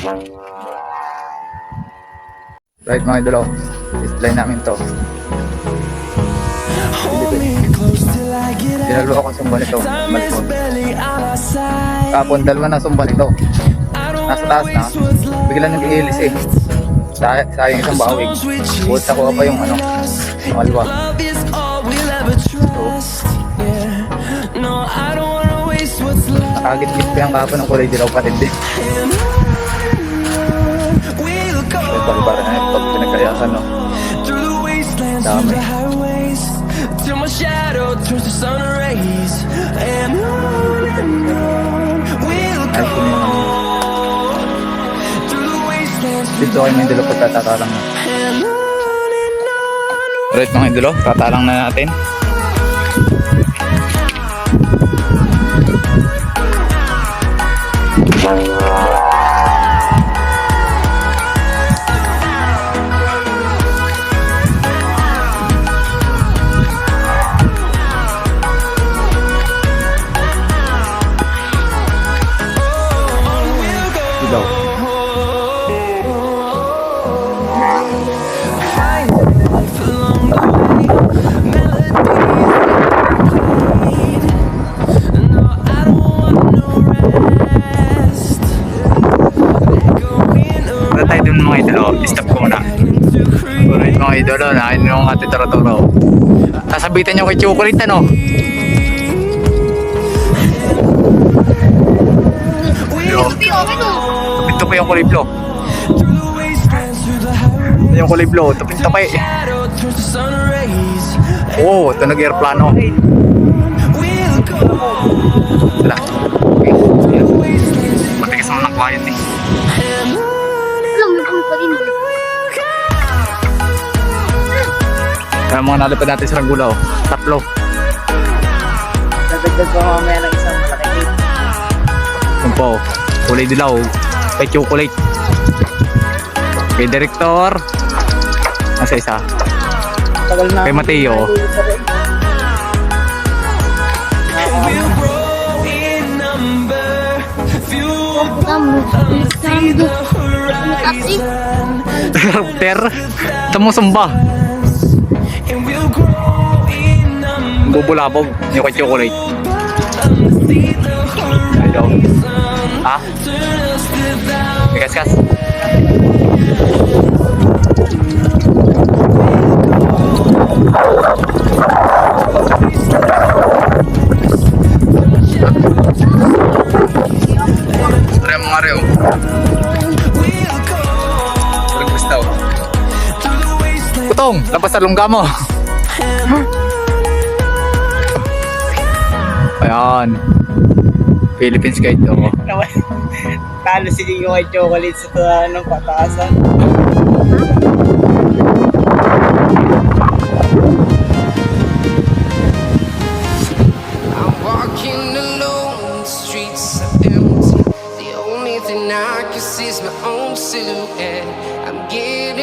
Right mga idolo, display namin to. Dinalo ako sumba nito. Kapon, dalawa na sumba nito. Nasa taas na. Bigla nang iilis eh. Say sayang isang bawig. Buhat ako pa yung ano, yung alwa. Nakagit-git ko yung kapon ng kulay dilaw patindi. Ito, para na ito, pinagkayasan no. Dami. Till my shadow turns to sun rays And on and on We'll go Through the wastelands dito kayo and on Alright mga idolo, tatalang na natin. Ilaw. Mga idolo, stop ko muna. Alright mga idolo, nakain yung ate Toro-Toro. Sasabitan nyo kay chocolate ano? Tupit pa yung kulay blue. Yung sun rays Oo, oh, ito nag-airplano. Wala. Matigas naman ang client eh. Kaya mga nalipad natin sa Ranggulaw. Tatlo. Dadagdag ko mamaya ng isang malaki. Yung po, kulay dilaw. Kay chocolate. Kay director. Nasa isa. Tagal na. Kay Mateo. Ter. Tamo sumba. Bubulabog. Yung kay chocolate. Horizon Ha? Us without Bigas Putong, labas sa lungga mo. Ayan. Philippines guide to. Talo si Nico kay chocolate sa to, pataasan. The only thing I can see is my own silhouette. I'm getting